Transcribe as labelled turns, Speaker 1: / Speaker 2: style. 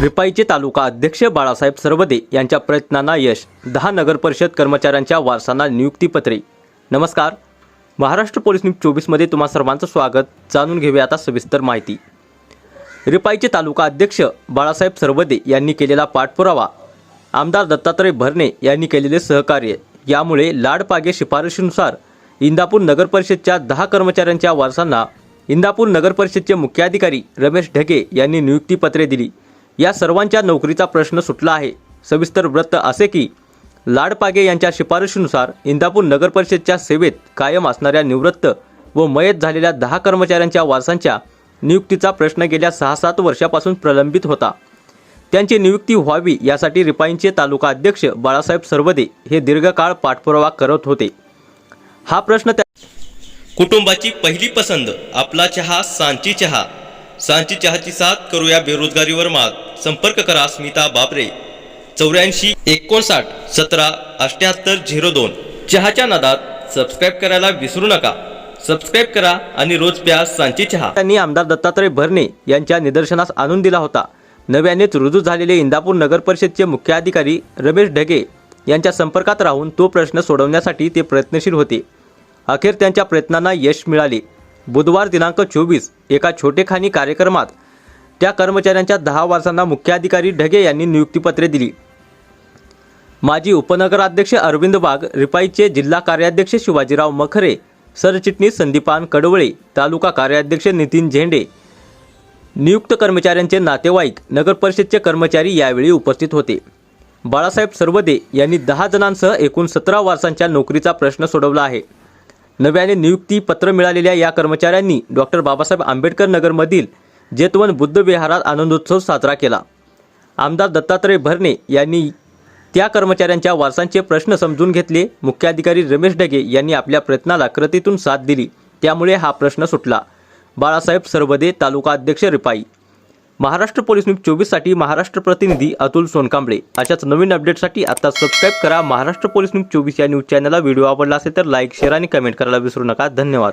Speaker 1: रिपाईचे तालुका अध्यक्ष बाळासाहेब सरवदे यांच्या प्रयत्नांना यश दहा नगरपरिषद कर्मचाऱ्यांच्या वारसांना नियुक्तीपत्रे नमस्कार. महाराष्ट्र पोलीस न्यूज चोवीसमध्ये तुम्हा सर्वांचं स्वागत. जाणून घेऊया आता सविस्तर माहिती. रिपाईचे तालुका अध्यक्ष बाळासाहेब सरवदे यांनी केलेला पाठपुरावा आमदार दत्तात्रय भरणे यांनी केलेले सहकार्य यामुळे लाडपागे शिफारशीनुसार इंदापूर नगरपरिषदच्या दहा कर्मचाऱ्यांच्या वारसांना इंदापूर नगरपरिषदचे मुख्याधिकारी रमेश ढगे यांनी नियुक्तीपत्रे दिली. या सर्वांच्या नोकरीचा प्रश्न सुटला आहे. सविस्तर वृत्त असे की लाडपागे यांच्या शिफारशीनुसार इंदापूर नगरपरिषदच्या सेवेत कायम असणाऱ्या निवृत्त व मयत झालेल्या दहा कर्मचाऱ्यांच्या वारसांच्या नियुक्तीचा प्रश्न गेल्या सहा सात वर्षापासून प्रलंबित होता. त्यांची नियुक्ती व्हावी यासाठी रिपाईंचे तालुका अध्यक्ष बाळासाहेब सर्वदे हे दीर्घकाळ पाठपुरावा करत होते. हा प्रश्न त्या
Speaker 2: कुटुंबाची पहिली पसंद आपला चहा सांची चहा. सांची चहाची साथ करूया बेरोजगारीवर मात. संपर्क करा स्मिता बाबरे चौऱ्याऐंशी एकोणसाठ सतरा अठ्याहत्तर झिरो दोन. चहाच्या नादात सबस्क्राईब करायला विसरू नका. सबस्क्राईब करा आणि रोज प्या सांची चहा.
Speaker 1: त्यांनी आमदार दत्तात्रय भरणे यांच्या निदर्शनास आणून दिला होता. नव्यानेच रुजू झालेले इंदापूर नगरपरिषदचे मुख्याधिकारी रमेश ढगे यांच्या संपर्कात राहून तो प्रश्न सोडवण्यासाठी ते प्रयत्नशील होते. अखेर त्यांच्या प्रयत्नांना यश मिळाले. बुधवार दिनांक चोवीस एका छोटेखानी कार्यक्रमात त्या कर्मचाऱ्यांच्या दहा वर्षांना मुख्याधिकारी ढगे यांनी नियुक्तीपत्रे दिली. माजी उपनगराध्यक्ष अरविंद वाघ रिपाईचे जिल्हा कार्याध्यक्ष शिवाजीराव मखरे सरचिटणीस संदीपान कडवळे तालुका कार्याध्यक्ष नितीन झेंडे नियुक्त कर्मचाऱ्यांचे नातेवाईक नगरपरिषदचे कर्मचारी यावेळी उपस्थित होते. बाळासाहेब सर्वदे यांनी दहा जणांसह एकूण सतरा वर्षांच्या नोकरीचा प्रश्न सोडवला आहे. नव्याने नियुक्ती पत्र मिळालेल्या या कर्मचाऱ्यांनी डॉक्टर बाबासाहेब आंबेडकर नगरमधील जेतवन बुद्ध विहारात आनंदोत्सव साजरा केला. आमदार दत्तात्रय भरणे यांनी त्या कर्मचाऱ्यांच्या वारसांचे प्रश्न समजून घेतले. मुख्याधिकारी रमेश डगे यांनी आपल्या प्रयत्नाला कृतीतून साथ दिली. त्यामुळे हा प्रश्न सुटला. बाळासाहेब सरवदे तालुका अध्यक्ष रिपाई. महाराष्ट्र पोलीस न्यूज चोवीससाठी महाराष्ट्र प्रतिनिधी अतुल सोनकांबळे. अशाच नवीन अपडेटसाठी आता सबस्क्राईब करा. महाराष्ट्र पोलीस न्यूज चोवीस या न्यूज चॅनलला व्हिडिओ आवडला असेल तर लाईक शेअर आणि कमेंट करायला विसरू नका. धन्यवाद.